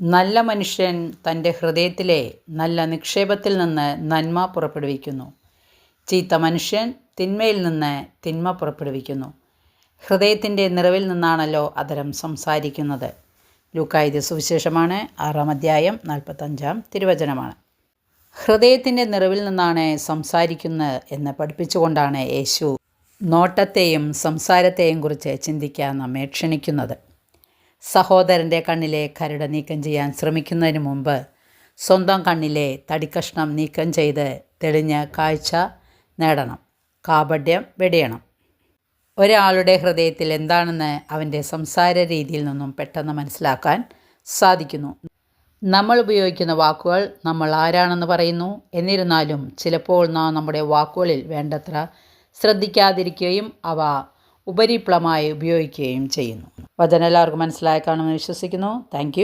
നല്ല മനുഷ്യൻ തന്റെ ഹൃദയത്തിലെ നല്ല നിക്ഷേപത്തിൽ നിന്ന് നന്മ പുറപ്പെടുവിക്കുന്നു. ചീത്ത മനുഷ്യൻ തിന്മയിൽ നിന്ന് തിന്മ പുറപ്പെടുവിക്കുന്നു. ഹൃദയത്തിന്റെ നിറവിൽ നിന്നാണല്ലോ അതരം സംസാരിക്കുന്നത്. ലൂക്കായത് സുവിശേഷമാണ് ആറാം അധ്യായം നാൽപ്പത്തഞ്ചാം തിരുവചനമാണ്. ഹൃദയത്തിന്റെ നിറവിൽ നിന്നാണ് സംസാരിക്കുന്നത് എന്ന് പഠിപ്പിച്ചുകൊണ്ടാണ് യേശു നോട്ടത്തെയും സംസാരത്തെയും കുറിച്ച് ചിന്തിക്കാൻ നമ്മെ ക്ഷണിക്കുന്നത്. സഹോദരന്റെ കണ്ണിലെ കരട് നീക്കം ചെയ്യാൻ ശ്രമിക്കുന്നതിന് മുമ്പ് സ്വന്തം കണ്ണിലെ തടിക്കഷ്ണം നീക്കം ചെയ്ത് തെളിഞ്ഞ കാഴ്ച നേടണം. കാപഢ്യം വെടിയണം. ഒരാളുടെ ഹൃദയത്തിൽ എന്താണെന്ന് അവന്റെ സംസാര രീതിയിൽ നിന്നും പെട്ടെന്ന് മനസ്സിലാക്കാൻ സാധിക്കുന്നു. നമ്മൾ ഉപയോഗിക്കുന്ന വാക്കുകൾ നമ്മൾ ആരാണെന്ന് പറയുന്നു. എന്നിരുന്നാലും ചിലപ്പോൾ നാം നമ്മുടെ വാക്കുകളിൽ വേണ്ടത്ര ശ്രദ്ധിക്കാതിരിക്കുകയും അവ ഉപരിപ്ലമായി ഉപയോഗിക്കുകയും ചെയ്യുന്നു. വചനം എല്ലാവർക്കും മനസ്സിലായി കാണുമെന്ന് വിശ്വസിക്കുന്നു. താങ്ക്